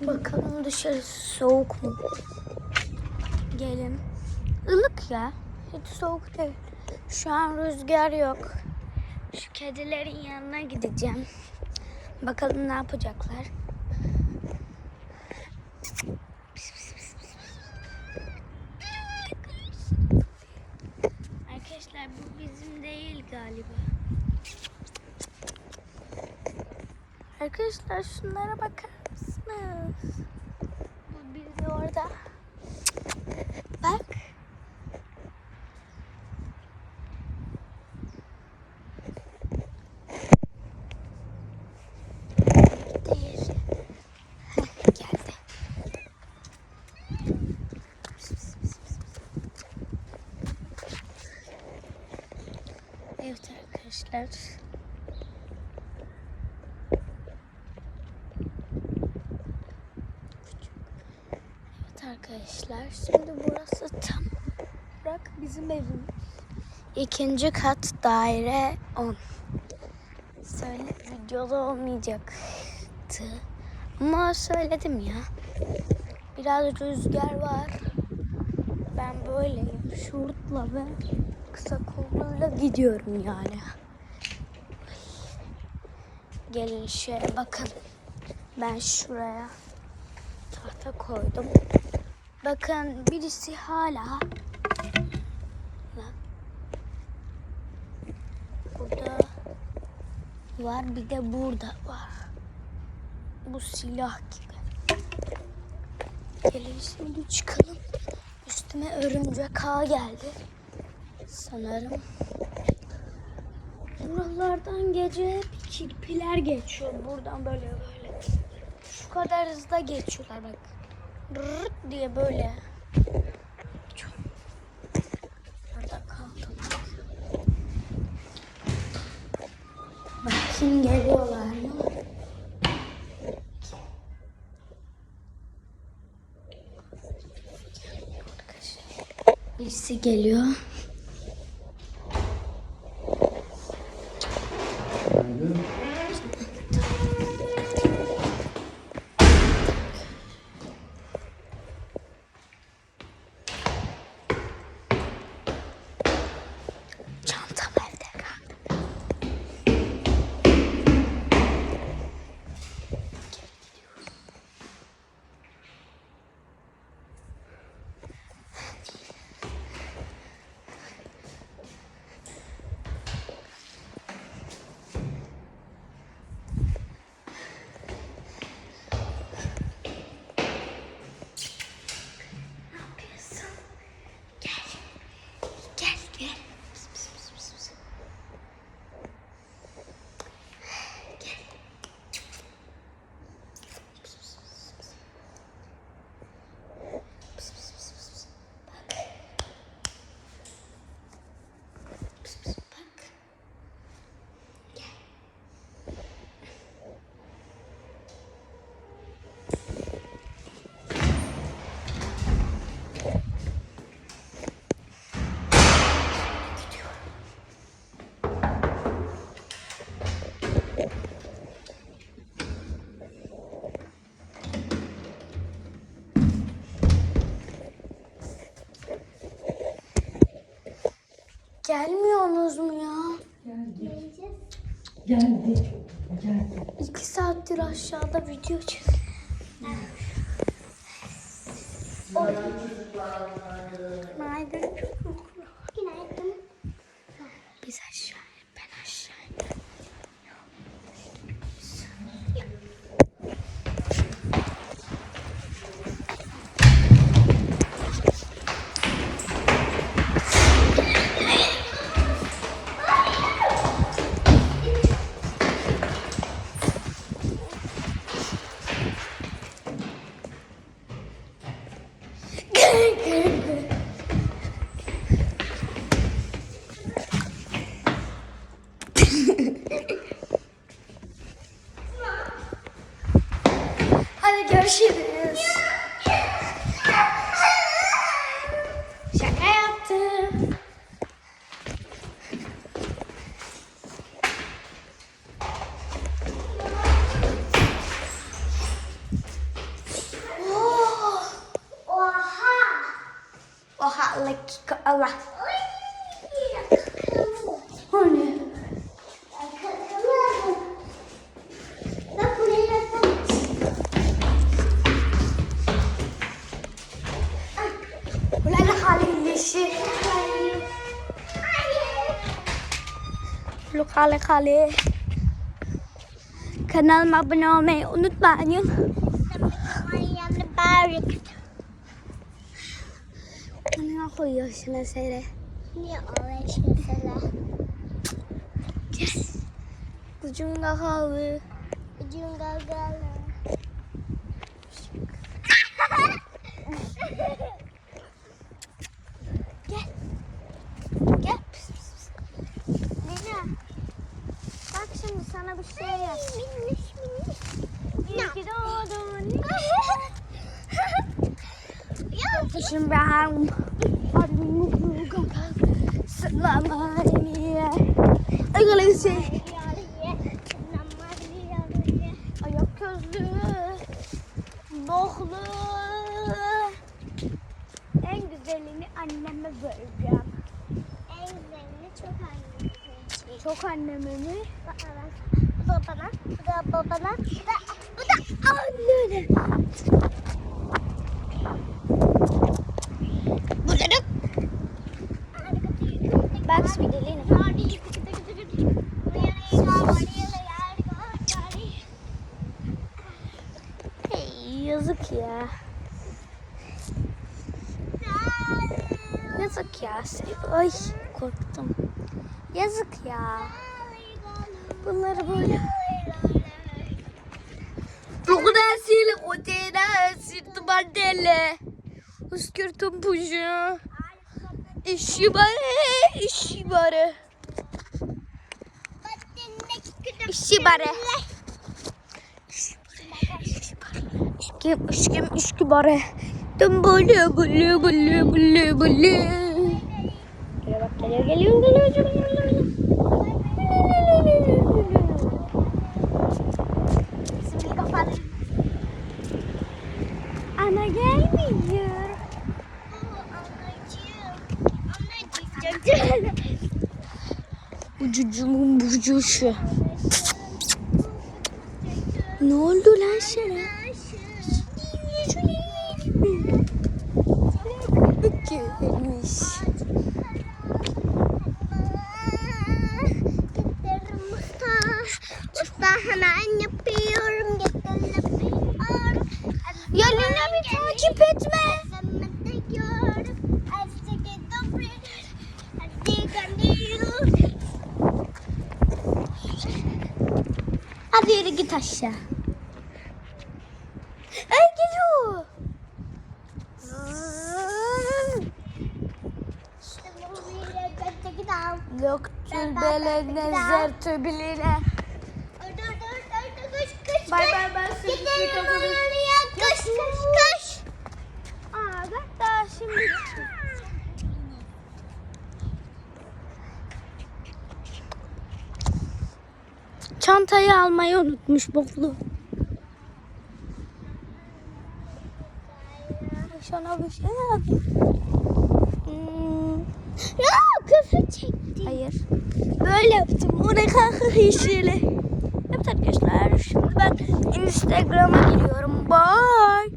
Bakalım dışarı soğuk mu? Gelin. Ilık ya. Hiç soğuk değil. Şu an rüzgar yok. Şu kedilerin yanına gideceğim. Bakalım ne yapacaklar. Arkadaşlar bu bizim değil galiba. Arkadaşlar şunlara bakar? Bu biri orada. Bak. Evet arkadaşlar. Evet arkadaşlar. Şimdi burası tam olarak bizim evimiz. İkinci kat daire 10. Söyle videoda olmayacaktı. Ama söyledim ya. Biraz rüzgar var. Ben böyleyim. Şortla ve kısa kolluyla gidiyorum yani. Gelin şöyle bakın. Ben şuraya tahta koydum. Bakın birisi hala burada var bir de burada var. Bu silah gibi. Gelin şimdi çıkalım. Üstüme örümcek ağ geldi. Sanırım. Buralardan gece hep kirpiler geçiyor. Buradan böyle böyle. Şu kadar hızda geçiyorlar bak. Rırt diye böyle. Burada kaldım. Bakayım geliyorlar mı? Birisi geliyor. Gelmiyorsunuz mu ya? Geldi. Geldi. İki saattir aşağıda video çek. Günaydın. Günaydın. Görüşürüz. Şey Şaka yaptım. Oh, oha. Oha, like Allah. Kale kale. Kanalıma abone olmayı unutmayın. Ne koyuyorsun Esere? Niye orange mesela? Ucunda kaldı. Ucun gagalı. Şimdi ben ini. Ay şey. Ayak gözlü. Boklu. En güzelini anneme vereceğim. En güzelini çok annemsin. Çok anneme mi? Bu da bana, bu da babana, bu da, bu da Annene. Bu da da. Bak bir dilini. Hey, yazık ya. Yazık ya. Ay korktum. Yazık ya. Bunları böyle. Progressiyle kotena sirtu bandelle. Uskürtüm puju. İşi bare, işi bare. İşi bare. İşkim, işkim, işki bare. Dum bulu bulu bulu bulu bulu. Geliyor bak geliyor geliyor geliyor geliyor geliyor. Şimdi kapat. Ana gelmiyor. Bu cucuğumun bucuğu Ne oldu lan sana? Usta hemen yapıyorum. Yapıyorum. Ya Lina bir takip etme. Hadi yürü git aşağı. Ay geliyor. Göktül bele nezer töbiline. çantayı almayı unutmuş boklu. Şuna bir şey abi. Hmm. Ya küfür çekti. Hayır. Böyle yaptım. Ona kanka işiyle. Evet arkadaşlar şimdi ben Instagram'a giriyorum. Bye.